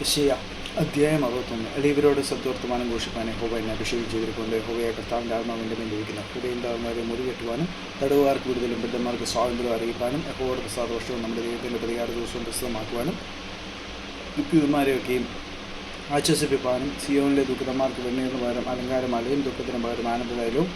യശയ അധ്യായം അറുപത്തൊന്ന്. അലീവരോട് സദ്വർത്തമാനം ഘോഷിപ്പാൻ ഹോബ എന്നെ അഭിഷേകം ചെയ്തിരിക്കൊണ്ട് ഹോബയെ കർത്താവിന്റെ ആത്മാവിന്റെ മേൽ ലഭിക്കുന്ന ഹൃദയം മുറി മുറികെട്ടുവാനും തടവുകാർക്ക് വിടുതലും ബന്ധന്മാർക്ക് സ്വാതന്ത്ര്യം അറിയിപ്പാനും യഹോവയുടെ പ്രസാദവർഷവും നമ്മുടെ ദൈവത്തിന്റെ പരിഹാര ദിവസവും പ്രസിദ്ധമാക്കുവാനും യുക്തിമാരെയൊക്കെയും ആശ്വസിപ്പിക്കാനും സിയോണിലെ ദുഃഖിതന്മാർക്ക് വെണ്ണീറിന് പകരം അലങ്കാരമാലയും ദുഃഖത്തിന് പകരം ആനന്ദതയിലും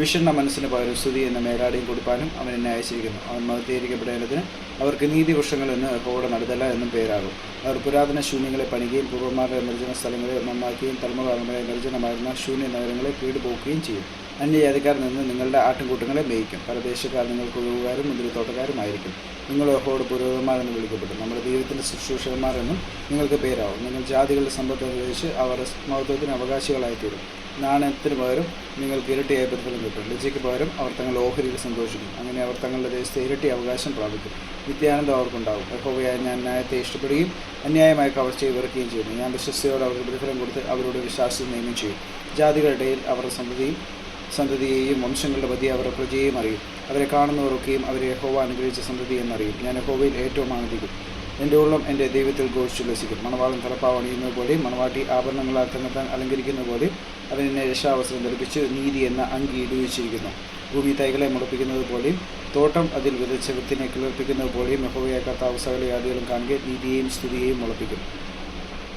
വിഷണ്ണ മനസ്സിന് പകരം സ്തുതി എന്ന മേലാടിയും കൊടുപ്പാനും അവൻ എന്നെ അയച്ചിരിക്കുന്നു. അവൻ മഹത്തീകരിക്കപ്പെടേണ്ടതിന് അവർക്ക് നീതി വൃക്ഷങ്ങൾ എന്ന് യഹോവയുടെ നടുതല എന്നും പേരാകും. അവർ പുരാതന ശൂന്യങ്ങളെ പണികയും പൂർവന്മാരുടെ നിർജന സ്ഥലങ്ങളെ നന്നാക്കുകയും തലമുറ നിർജനമായിരുന്ന ശൂന്യ നഗരങ്ങളെ കീടുപോക്കുകയും ചെയ്യും. അന്യജാതിക്കാർ നിന്ന് നിങ്ങളുടെ ആട്ടുകൂട്ടങ്ങളെ മേയിക്കും. പരദേശക്കാർ നിങ്ങൾക്ക് ഒഴിവുകാരും മുന്തിരിത്തോട്ടക്കാരുമായിരിക്കും നിങ്ങൾ യഹോയുടെ പുരോഹിതന്മാരെന്ന് വിളിക്കപ്പെടും നമ്മുടെ ദൈവത്തിന്റെ ശുശ്രൂഷകന്മാർ എന്നും നിങ്ങൾക്ക് പേരാവും. നിങ്ങൾ ജാതികളുടെ സമ്പത്ത് അനുസരിച്ച് അവർ മഹത്വത്തിന് അവകാശികളായിത്തീരും. നാണയത്തിന് പകരം നിങ്ങൾക്ക് ഇരട്ടിയായ പ്രതിഫലം കിട്ടും. ലജ്ജയ്ക്ക് പകരം അവർ തങ്ങളുടെ ഓഹരിയിൽ സന്തോഷിക്കും. അങ്ങനെ അവർ തങ്ങളുടെ ദേശത്തെ ഇരട്ടി അവകാശം പ്രാപിക്കും. നിത്യാനന്ദം അവർക്കുണ്ടാവും. യഹോവയായ ഞാൻ ന്യായത്തെ ഇഷ്ടപ്പെടുകയും അന്യായമായ കവർച്ചയെ വെറുക്കുകയും ചെയ്യുന്നു. ഞാൻ വിശ്വസ്തയോട് അവർക്ക് പ്രതിഫലം കൊടുത്ത് അവരോട് വിശ്വാസം നിയമം ചെയ്യും. ജാതികളുടെ ഇടയിൽ അവരുടെ സന്തതിയും സന്തതിയെയും വംശങ്ങളുടെ പതി അവരുടെ പ്രജയെയും അറിയും. അവരെ കാണുന്നവരൊക്കെയും അവരെ യഹോവ അനുഗ്രഹിച്ച സന്തതി എന്നറിയും. ഞാൻ യഹോവയിൽ ഏറ്റവും ആനന്ദിക്കും. എന്റെ ഉള്ളം എന്റെ ദൈവത്തിൽ ഘോഷിച്ചുല്ലസിക്കും മണവാളൻ തലപ്പാവ് അണിയുന്നത് പോലെയും മണവാട്ടി ആഭരണങ്ങളാൽ തന്നെത്താൻ അലങ്കരിക്കുന്ന പോലെയും അവനെന്നെ രക്ഷാവസരം ധരിപ്പിച്ച് നീതി എന്ന അങ്കി ഇടിവിച്ചിരിക്കുന്നു. ഭൂമി തൈകളെ മുളപ്പിക്കുന്നത് പോലെയും തോട്ടം അതിൽ വിതച്ച വിത്തിനെ കിളർപ്പിക്കുന്നത് പോലെയും യഹോവയാക്കാത്ത അവസകളെ ആദ്യം കാണുകയും കാണുക നീതിയെയും സ്തുതിയെയും മുളപ്പിക്കും.